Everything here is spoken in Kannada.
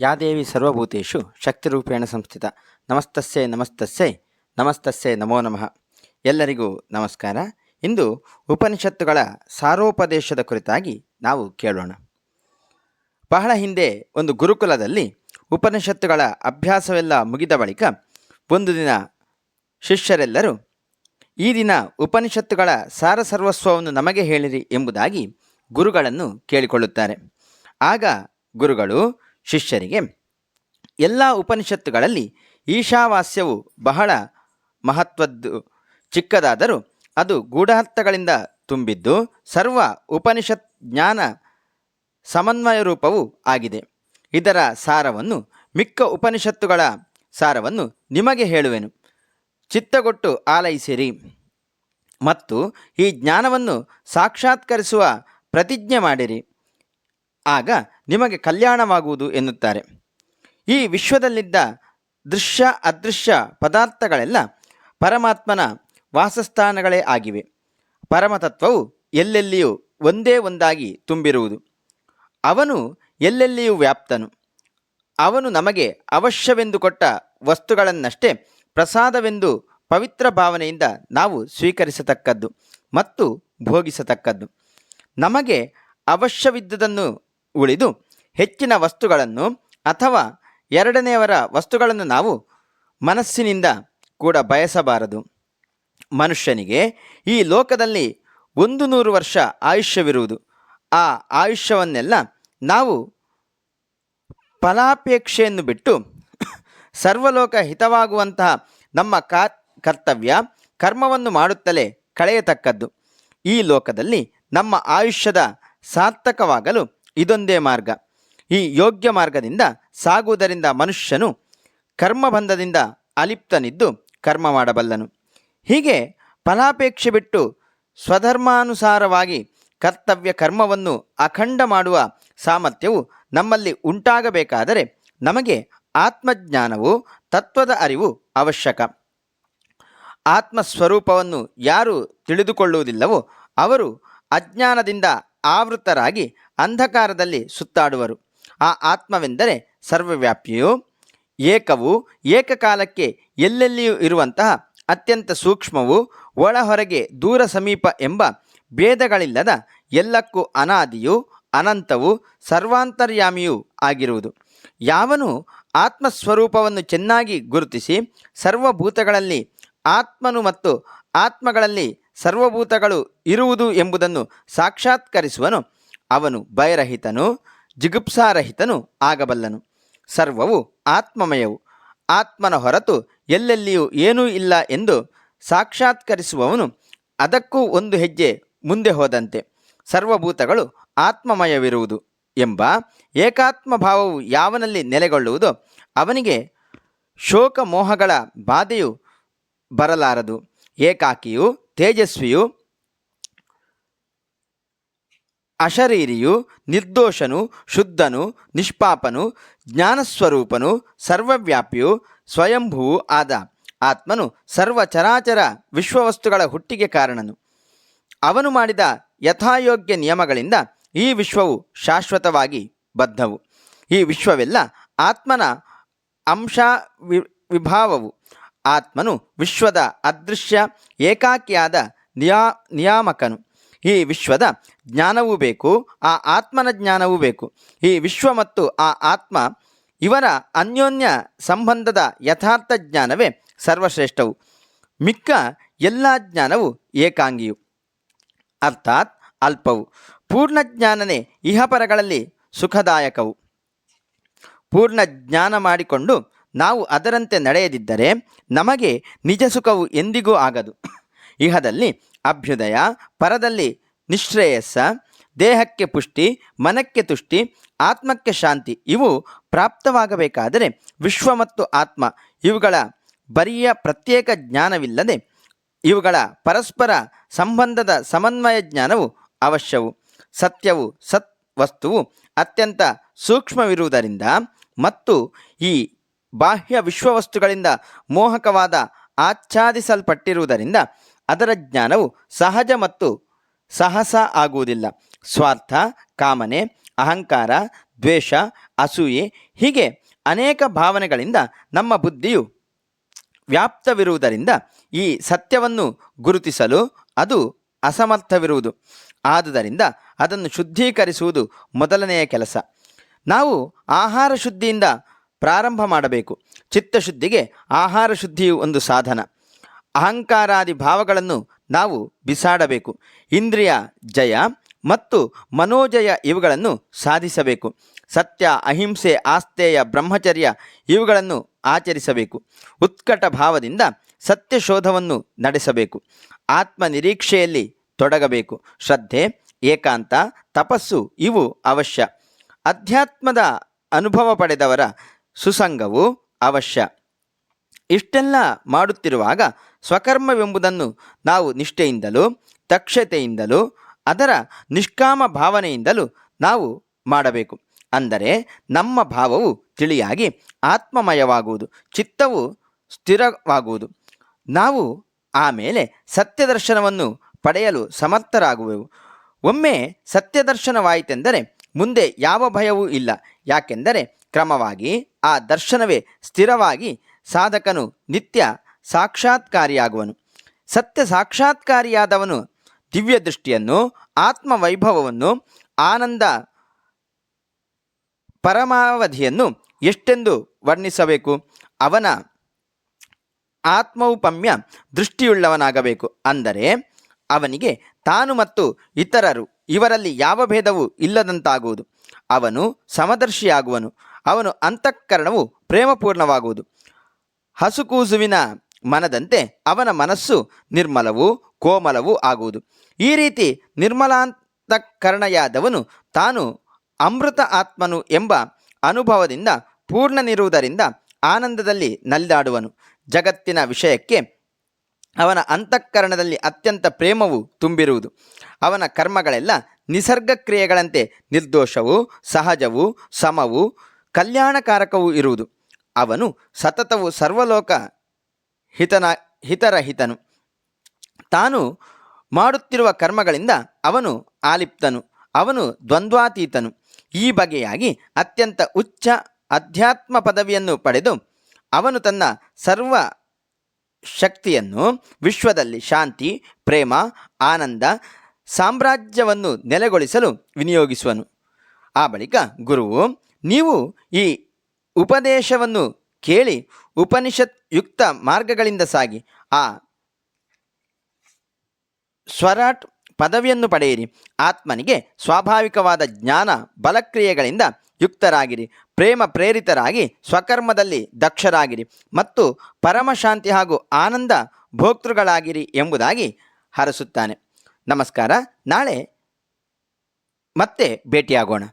ಯಾ ದೇವಿ ಸರ್ವಭೂತೇಷು ಶಕ್ತಿರೂಪೇಣ ಸಂಸ್ಥಿತ. ನಮಸ್ತಸ್ಸೆ ನಮಸ್ತಸ್ಸೆ ನಮಸ್ತಸ್ಸೆ ನಮೋ ನಮಃ. ಎಲ್ಲರಿಗೂ ನಮಸ್ಕಾರ. ಇಂದು ಉಪನಿಷತ್ತುಗಳ ಸಾರೋಪದೇಶದ ಕುರಿತಾಗಿ ನಾವು ಕೇಳೋಣ. ಬಹಳ ಹಿಂದೆ ಒಂದು ಗುರುಕುಲದಲ್ಲಿ ಉಪನಿಷತ್ತುಗಳ ಅಭ್ಯಾಸವೆಲ್ಲ ಮುಗಿದ ಬಳಿಕ ಒಂದು ದಿನ ಶಿಷ್ಯರೆಲ್ಲರೂ, ಈ ದಿನ ಉಪನಿಷತ್ತುಗಳ ಸಾರ ಸರ್ವಸ್ವವನ್ನು ನಮಗೆ ಹೇಳಿರಿ ಎಂಬುದಾಗಿ ಗುರುಗಳನ್ನು ಕೇಳಿಕೊಳ್ಳುತ್ತಾರೆ. ಆಗ ಗುರುಗಳು ಶಿಷ್ಯರಿಗೆ. ಎಲ್ಲ ಉಪನಿಷತ್ತುಗಳಲ್ಲಿ ಈಶಾವಾಸ್ಯವು ಬಹಳ ಮಹತ್ವದ್ದು. ಚಿಕ್ಕದಾದರೂ ಅದು ಗೂಢಾರ್ಥಗಳಿಂದ ತುಂಬಿದ್ದು ಸರ್ವ ಉಪನಿಷತ್ ಜ್ಞಾನ ಸಮನ್ವಯ ರೂಪವೂ ಆಗಿದೆ. ಇದರ ಸಾರವನ್ನು ಮಿಕ್ಕ ಉಪನಿಷತ್ತುಗಳ ಸಾರವನ್ನು ನಿಮಗೆ ಹೇಳುವೆನು. ಚಿತ್ತಗೊಟ್ಟು ಆಲೈಸಿರಿ ಮತ್ತು ಈ ಜ್ಞಾನವನ್ನು ಸಾಕ್ಷಾತ್ಕರಿಸುವ ಪ್ರತಿಜ್ಞೆ ಮಾಡಿರಿ. ಆಗ ನಿಮಗೆ ಕಲ್ಯಾಣವಾಗುವುದು ಎನ್ನುತ್ತಾರೆ. ಈ ವಿಶ್ವದಲ್ಲಿದ್ದ ದೃಶ್ಯ ಅದೃಶ್ಯ ಪದಾರ್ಥಗಳೆಲ್ಲ ಪರಮಾತ್ಮನ ವಾಸಸ್ಥಾನಗಳೇ ಆಗಿವೆ. ಪರಮತತ್ವವು ಎಲ್ಲೆಲ್ಲಿಯೂ ಒಂದೇ ಒಂದಾಗಿ ತುಂಬಿರುವುದು. ಅವನು ಎಲ್ಲೆಲ್ಲಿಯೂ ವ್ಯಾಪ್ತನು. ಅವನು ನಮಗೆ ಅವಶ್ಯವೆಂದು ಕೊಟ್ಟ ವಸ್ತುಗಳನ್ನಷ್ಟೇ ಪ್ರಸಾದವೆಂದು ಪವಿತ್ರ ಭಾವನೆಯಿಂದ ನಾವು ಸ್ವೀಕರಿಸತಕ್ಕದ್ದು ಮತ್ತು ಭೋಗಿಸತಕ್ಕದ್ದು. ನಮಗೆ ಅವಶ್ಯವಿದ್ದುದನ್ನು ಉಳಿದು ಹೆಚ್ಚಿನ ವಸ್ತುಗಳನ್ನು ಅಥವಾ ಎರಡನೆಯವರ ವಸ್ತುಗಳನ್ನು ನಾವು ಮನಸ್ಸಿನಿಂದ ಕೂಡ ಬಯಸಬಾರದು. ಮನುಷ್ಯನಿಗೆ ಈ ಲೋಕದಲ್ಲಿ ಒಂದು ನೂರು ವರ್ಷ ಆಯುಷ್ಯವಿರುವುದು. ಆ ಆಯುಷ್ಯವನ್ನೆಲ್ಲ ನಾವು ಫಲಾಪೇಕ್ಷೆಯನ್ನು ಬಿಟ್ಟು ಸರ್ವಲೋಕ ಹಿತವಾಗುವಂತಹ ನಮ್ಮ ಕಾ, ಕರ್ತವ್ಯ ಕರ್ಮವನ್ನು ಮಾಡುತ್ತಲೇ ಕಳೆಯತಕ್ಕದ್ದು. ಈ ಲೋಕದಲ್ಲಿ ನಮ್ಮ ಆಯುಷ್ಯದ ಸಾರ್ಥಕವಾಗಲು ಇದೊಂದೇ ಮಾರ್ಗ. ಈ ಯೋಗ್ಯ ಮಾರ್ಗದಿಂದ ಸಾಗುವುದರಿಂದ ಮನುಷ್ಯನು ಕರ್ಮಬಂಧದಿಂದ ಅಲಿಪ್ತನಿದ್ದು ಕರ್ಮ ಮಾಡಬಲ್ಲನು. ಹೀಗೆ ಫಲಾಪೇಕ್ಷೆ ಬಿಟ್ಟು ಸ್ವಧರ್ಮಾನುಸಾರವಾಗಿ ಕರ್ತವ್ಯ ಕರ್ಮವನ್ನು ಅಖಂಡ ಮಾಡುವ ಸಾಮರ್ಥ್ಯವು ನಮ್ಮಲ್ಲಿ ಉಂಟಾಗಬೇಕಾದರೆ ನಮಗೆ ಆತ್ಮಜ್ಞಾನವು, ತತ್ವದ ಅರಿವು ಅವಶ್ಯಕ. ಆತ್ಮಸ್ವರೂಪವನ್ನು ಯಾರು ತಿಳಿದುಕೊಳ್ಳುವುದಿಲ್ಲವೋ ಅವರು ಅಜ್ಞಾನದಿಂದ ಆವೃತರಾಗಿ ಅಂಧಕಾರದಲ್ಲಿ ಸುತ್ತಾಡುವರು. ಆ ಆತ್ಮವೆಂದರೆ ಸರ್ವವ್ಯಾಪಿಯು, ಏಕವು, ಏಕಕಾಲಕ್ಕೆ ಎಲ್ಲೆಲ್ಲಿಯೂ ಇರುವಂತಹ ಅತ್ಯಂತ ಸೂಕ್ಷ್ಮವು ಒಳ ಹೊರಗೆ ದೂರ ಸಮೀಪ ಎಂಬ ಭೇದಗಳಿಲ್ಲದ ಎಲ್ಲಕ್ಕೂ ಅನಾದಿಯು, ಅನಂತವು, ಸರ್ವಾಂತರ್ಯಾಮಿಯೂ ಆಗಿರುವುದು. ಯಾವನು ಆತ್ಮಸ್ವರೂಪವನ್ನು ಚೆನ್ನಾಗಿ ಗುರುತಿಸಿ ಸರ್ವಭೂತಗಳಲ್ಲಿ ಆತ್ಮನು ಮತ್ತು ಆತ್ಮಗಳಲ್ಲಿ ಸರ್ವಭೂತಗಳು ಇರುವುದು ಎಂಬುದನ್ನು ಸಾಕ್ಷಾತ್ಕರಿಸುವನು ಅವನು ಭಯರಹಿತನು, ಜಿಗುಪ್ಸಾರಹಿತನು ಆಗಬಲ್ಲನು. ಸರ್ವವು ಆತ್ಮಮಯವು. ಆತ್ಮನ ಹೊರತು ಎಲ್ಲೆಲ್ಲಿಯೂ ಏನೂ ಇಲ್ಲ ಎಂದು ಸಾಕ್ಷಾತ್ಕರಿಸುವವನು ಅದಕ್ಕೂ ಒಂದು ಹೆಜ್ಜೆ ಮುಂದೆ ಹೋದಂತೆ. ಸರ್ವಭೂತಗಳು ಆತ್ಮಮಯವಿರುವುದು ಎಂಬ ಏಕಾತ್ಮ ಭಾವವು ಯಾವನಲ್ಲಿ ನೆಲೆಗೊಳ್ಳುವುದೋ ಅವನಿಗೆ ಶೋಕ ಮೋಹಗಳ ಬಾಧೆಯು ಬರಲಾರದು. ಏಕಾಕಿಯು, ತೇಜಸ್ವಿಯು ಅಶರೀರಿಯು, ನಿರ್ದೋಷನು, ಶುದ್ಧನು, ನಿಷ್ಪಾಪನು, ಜ್ಞಾನಸ್ವರೂಪನು, ಸರ್ವವ್ಯಾಪಿಯು, ಸ್ವಯಂಭುವು ಆದ ಆತ್ಮನು ಸರ್ವ ಚರಾಚರ ವಿಶ್ವವಸ್ತುಗಳ ಹುಟ್ಟಿಗೆ ಕಾರಣನು. ಅವನು ಮಾಡಿದ ಯಥಾಯೋಗ್ಯ ನಿಯಮಗಳಿಂದ ಈ ವಿಶ್ವವು ಶಾಶ್ವತವಾಗಿ ಬದ್ಧವು. ಈ ವಿಶ್ವವೆಲ್ಲ ಆತ್ಮನ ಅಂಶ ವಿ ವಿಭಾವವು ಆತ್ಮನು ವಿಶ್ವದ ಅದೃಶ್ಯ ಏಕಾಕಿಯಾದ ನಿಯಾ, ನಿಯಾಮಕನು. ಈ ವಿಶ್ವದ ಜ್ಞಾನವೂ ಬೇಕು, ಆ ಆತ್ಮನ ಜ್ಞಾನವೂ ಬೇಕು. ಈ ವಿಶ್ವ ಮತ್ತು ಆ ಆತ್ಮ ಇವರ ಅನ್ಯೋನ್ಯ ಸಂಬಂಧದ ಯಥಾರ್ಥ ಜ್ಞಾನವೇ ಸರ್ವಶ್ರೇಷ್ಠವು. ಮಿಕ್ಕ ಎಲ್ಲ ಜ್ಞಾನವು ಏಕಾಂಗಿಯು. ಅರ್ಥಾತ್ ಅಲ್ಪವು. ಪೂರ್ಣ ಜ್ಞಾನನೇ ಇಹಪರಗಳಲ್ಲಿ ಸುಖದಾಯಕವು. ಪೂರ್ಣ ಜ್ಞಾನ ಮಾಡಿಕೊಂಡು ನಾವು ಅದರಂತೆ ನಡೆಯದಿದ್ದರೆ ನಮಗೆ ನಿಜ ಸುಖವು ಎಂದಿಗೂ ಆಗದು. ಇಹದಲ್ಲಿ ಅಭ್ಯುದಯ, ಪರದಲ್ಲಿ ನಿಶ್ರೇಯಸ್ಸ, ದೇಹಕ್ಕೆ ಪುಷ್ಟಿ, ಮನಕ್ಕೆ ತುಷ್ಟಿ, ಆತ್ಮಕ್ಕೆ ಶಾಂತಿ ಇವು ಪ್ರಾಪ್ತವಾಗಬೇಕಾದರೆ ವಿಶ್ವ ಮತ್ತು ಆತ್ಮ ಇವುಗಳ ಬರಿಯ ಪ್ರತ್ಯೇಕ ಜ್ಞಾನವಿಲ್ಲದೆ ಇವುಗಳ ಪರಸ್ಪರ ಸಂಬಂಧದ ಸಮನ್ವಯ ಜ್ಞಾನವು ಅವಶ್ಯವು. ಸತ್ಯವು ಸತ್ ವಸ್ತುವು ಅತ್ಯಂತ ಸೂಕ್ಷ್ಮವಿರುವುದರಿಂದ ಮತ್ತು ಈ ಬಾಹ್ಯ ವಿಶ್ವವಸ್ತುಗಳಿಂದ ಮೋಹಕವಾದ ಆಚ್ಛಾದಿಸಲ್ಪಟ್ಟಿರುವುದರಿಂದ ಅದರ ಜ್ಞಾನವು ಸಹಜ ಮತ್ತು ಸಾಹಸ ಆಗುವುದಿಲ್ಲ. ಸ್ವಾರ್ಥ, ಕಾಮನೆ, ಅಹಂಕಾರ, ದ್ವೇಷ, ಅಸೂಯೆ ಹೀಗೆ ಅನೇಕ ಭಾವನೆಗಳಿಂದ ನಮ್ಮ ಬುದ್ಧಿಯು ವ್ಯಾಪ್ತವಿರುವುದರಿಂದ ಈ ಸತ್ಯವನ್ನು ಗುರುತಿಸಲು ಅದು ಅಸಮರ್ಥವಿರುವುದು. ಆದುದರಿಂದ ಅದನ್ನು ಶುದ್ಧೀಕರಿಸುವುದು ಮೊದಲನೆಯ ಕೆಲಸ. ನಾವು ಆಹಾರ ಶುದ್ಧಿಯಿಂದ ಪ್ರಾರಂಭ ಮಾಡಬೇಕು. ಚಿತ್ತಶುದ್ಧಿಗೆ ಆಹಾರ ಶುದ್ಧಿಯು ಒಂದು ಸಾಧನ. ಅಹಂಕಾರಾದಿ ಭಾವಗಳನ್ನು ನಾವು ಬಿಸಾಡಬೇಕು. ಇಂದ್ರಿಯ ಜಯ ಮತ್ತು ಮನೋಜಯ ಇವುಗಳನ್ನು ಸಾಧಿಸಬೇಕು. ಸತ್ಯ, ಅಹಿಂಸೆ ಆಸ್ತೇಯ ಬ್ರಹ್ಮಚರ್ಯ ಇವುಗಳನ್ನು ಆಚರಿಸಬೇಕು. ಉತ್ಕಟ ಭಾವದಿಂದ ಸತ್ಯ ಶೋಧವನ್ನು ನಡೆಸಬೇಕು. ಆತ್ಮನಿರೀಕ್ಷೆಯಲ್ಲಿ ತೊಡಗಬೇಕು. ಶ್ರದ್ಧೆ, ಏಕಾಂತ, ತಪಸ್ಸು ಇವು ಅವಶ್ಯ. ಅಧ್ಯಾತ್ಮದ ಅನುಭವ ಪಡೆದವರ ಸುಸಂಗವು ಅವಶ್ಯ. ಇಷ್ಟೆಲ್ಲ ಮಾಡುತ್ತಿರುವಾಗ ಸ್ವಕರ್ಮವೆಂಬುದನ್ನು ನಾವು ನಿಷ್ಠೆಯಿಂದಲೂ, ದಕ್ಷತೆಯಿಂದಲೂ, ಅದರ ನಿಷ್ಕಾಮ ಭಾವನೆಯಿಂದಲೂ ನಾವು ಮಾಡಬೇಕು. ಅಂದರೆ ನಮ್ಮ ಭಾವವು ತಿಳಿಯಾಗಿ ಆತ್ಮಮಯವಾಗುವುದು, ಚಿತ್ತವು ಸ್ಥಿರವಾಗುವುದು. ನಾವು ಆಮೇಲೆ ಸತ್ಯದರ್ಶನವನ್ನು ಪಡೆಯಲು ಸಮರ್ಥರಾಗುವೆವು. ಒಮ್ಮೆ ಸತ್ಯದರ್ಶನವಾಯಿತೆಂದರೆ ಮುಂದೆ ಯಾವ ಭಯವೂ ಇಲ್ಲ. ಯಾಕೆಂದರೆ ಕ್ರಮವಾಗಿ ಆ ದರ್ಶನವೇ ಸ್ಥಿರವಾಗಿ ಸಾಧಕನು ನಿತ್ಯ ಸಾಕ್ಷಾತ್ಕಾರಿಯಾಗುವನು. ಸತ್ಯ ಸಾಕ್ಷಾತ್ಕಾರಿಯಾದವನು ದಿವ್ಯ ದೃಷ್ಟಿಯನ್ನು ಆತ್ಮವೈಭವವನ್ನು, ಆನಂದ ಪರಮಾವಧಿಯನ್ನು ಎಷ್ಟೆಂದು ವರ್ಣಿಸಬೇಕು? ಅವನ ಆತ್ಮೌಪಮ್ಯ ದೃಷ್ಟಿಯುಳ್ಳವನಾಗಬೇಕು. ಅಂದರೆ ಅವನಿಗೆ ತಾನು ಮತ್ತು ಇತರರು, ಇವರಲ್ಲಿ ಯಾವ ಭೇದವೂ ಇಲ್ಲದಂತಾಗುವುದು. ಅವನು ಸಮದರ್ಶಿಯಾಗುವನು. ಅವನು ಅಂತಃಕರಣವು ಪ್ರೇಮಪೂರ್ಣವಾಗುವುದು. ಹಸುಕೂಸುವಿನ ಮನದಂತೆ ಅವನ ಮನಸ್ಸು ನಿರ್ಮಲವೂ ಕೋಮಲವೂ ಆಗುವುದು. ಈ ರೀತಿ ನಿರ್ಮಲಾಂತಕರಣಯಾದವನು ತಾನು ಅಮೃತ ಆತ್ಮನು ಎಂಬ ಅನುಭವದಿಂದ ಪೂರ್ಣನಿರುವುದರಿಂದ ಆನಂದದಲ್ಲಿ ನಲಿದಾಡುವನು. ಜಗತ್ತಿನ ವಿಷಯಕ್ಕೆ ಅವನ ಅಂತಃಕರಣದಲ್ಲಿ ಅತ್ಯಂತ ಪ್ರೇಮವು ತುಂಬಿರುವುದು. ಅವನ ಕರ್ಮಗಳೆಲ್ಲ ನಿಸರ್ಗ ಕ್ರಿಯೆಗಳಂತೆ ನಿರ್ದೋಷವೂ ಸಹಜವೂ ಸಮವೂ ಕಲ್ಯಾಣಕಾರಕವೂ ಇರುವುದು. ಅವನು ಸತತವು ಸರ್ವಲೋಕ ಹಿತನ, ಹಿತರಹಿತನು. ತಾನು ಮಾಡುತ್ತಿರುವ ಕರ್ಮಗಳಿಂದ ಅವನು ಆಲಿಪ್ತನು, ಅವನು ದ್ವಂದ್ವಾತೀತನು. ಈ ಬಗೆಯಾಗಿ ಅತ್ಯಂತ ಉಚ್ಚ ಅಧ್ಯಾತ್ಮ ಪದವಿಯನ್ನು ಪಡೆದು ಅವನು ತನ್ನ ಸರ್ವ ಶಕ್ತಿಯನ್ನು ವಿಶ್ವದಲ್ಲಿ ಶಾಂತಿ, ಪ್ರೇಮ, ಆನಂದ, ಸಾಮ್ರಾಜ್ಯವನ್ನು ನೆಲೆಗೊಳಿಸಲು ವಿನಿಯೋಗಿಸುವನು. ಆ ಬಳಿಕ ಗುರುವು, ನೀವು ಈ ಉಪದೇಶವನ್ನು ಕೇಳಿ ಉಪನಿಷತ್ ಯುಕ್ತ ಮಾರ್ಗಗಳಿಂದ ಸಾಗಿ. ಆ ಸ್ವರಾಟ್ ಪದವಿಯನ್ನು ಪಡೆಯಿರಿ. ಆತ್ಮನಿಗೆ ಸ್ವಾಭಾವಿಕವಾದ ಜ್ಞಾನ ಬಲಕ್ರಿಯೆಗಳಿಂದ ಯುಕ್ತರಾಗಿರಿ. ಪ್ರೇಮ ಪ್ರೇರಿತರಾಗಿ ಸ್ವಕರ್ಮದಲ್ಲಿ ದಕ್ಷರಾಗಿರಿ. ಮತ್ತು ಪರಮಶಾಂತಿ ಹಾಗೂ ಆನಂದ ಭೋಕ್ತೃಗಳಾಗಿರಿ ಎಂಬುದಾಗಿ ಹರಸುತ್ತಾನೆ. ನಮಸ್ಕಾರ. ನಾಳೆ ಮತ್ತೆ ಭೇಟಿಯಾಗೋಣ.